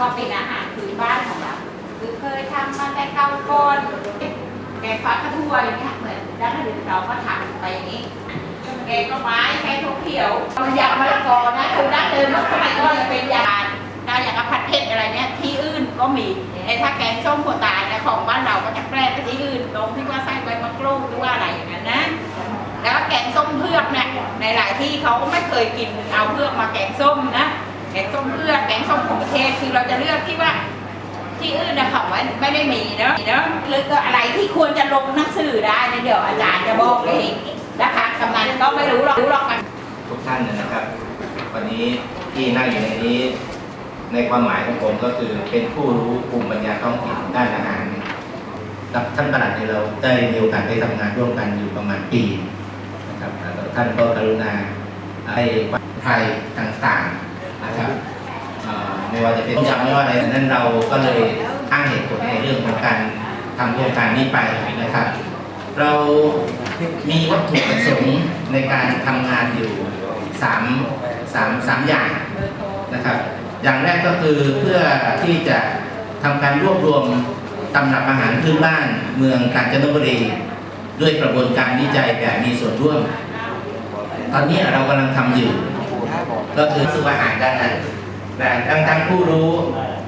ก็เป็นอาหารพื้นบ้านของเราคือเคยทำมาแต่เก่าก่อนแกงฟักกระทั่วอย่างเงี้ยเหมือนดั้งเดิมเราก็ทำไปอย่างนี้แกงก็ไม้แกงถั่วเขียวมันยำมะละกอนะคือดั้งเดิมสมัยก่อนจะเป็นยาถ้าอย่างกับผัดเผ็ดอะไรเนี่ยที่อื่นก็มีไอ้ถ้าแกงส้มหัวตายนะของบ้านเราก็จะแปลกไปที่อื่นตรงที่ว่าใส่ใบมะกรูดหรือว่าอะไรอย่างนั้นนะแล้วก็แกงส้มเพือกเนี่ยในหลายที่เขาก็ไม่เคยกินเอาเพือกมาแกงส้มนะแกงส้มเพือกแกงส้มของประเทศ คือเราจะเลือกที่ว่าที่อื่นนะเขาไม่ไม่ได้มีเนาะเนาะหรือก็อะไรที่ควรจะลงหนังสือได้นะเดี๋ยวอาจารย์จะบอกเองนะคะกำนันก็ไม่รู้หรอกรู้หรอกกันทุกท่านนะครับ วันนี้ที่นั่งอยู่ในนี้ ในความหมายของผมก็คือเป็นผู้รู้ภูมิปัญญาท้องถิ่นด้านอาหารกับท่านประหลัดเนี่ยเราได้มีโอกาสได้ทำงานร่วมกันอยู่ประมาณปีนะครับแล้วท่านก็กรุณาให้ไทยต่างๆนะครับ ไม่ว่าจะเป็นจำไม่ว่าอะไรนั้นเราก็เลยอ้างเหตุผลในเรื่องของการทำโครงการนี้ไปนะครับ เรามีวัตถุประสงค์ในการทำงานอยู่สามสามสามอย่างนะครับ อย่างแรกก็คือเพื่อที่จะทำการรวบรวมตำรับอาหารพื้นบ้านเมืองกาญจนบุรี ด้วยกระบวนการวิจัยแบบมีส่วนร่วม ตอนนี้เรากำลังทำอยู่ ก็คือสู่อาหารด้านนั้น นะทั้งทั้งผู้รู้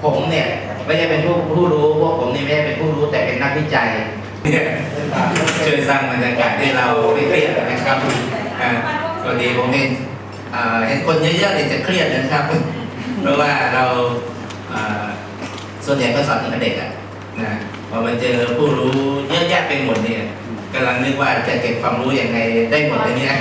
ผมเนี่ยไม่ใช่เป็นผู้ผู้รู้พวกผมนี่ไม่ใช่เป็นผู้รู้แต่เป็นนักวิจัยช่วยสร้างบรรยากาศให้เราไม่เครียดนะครับสวัสดีผมเองเห็นคนเยอะๆเนี่ยจะเครียดนะครับ เพราะว่าเราส่วนใหญ่ก็สอนตั้งแต่เด็กอะนะพอมาเจอผู้รู้เยอะแยะไปหมดเนี่ยกำลังนึกว่าจะเก็บความรู้ยังไงได้หมดเลยเนี่ย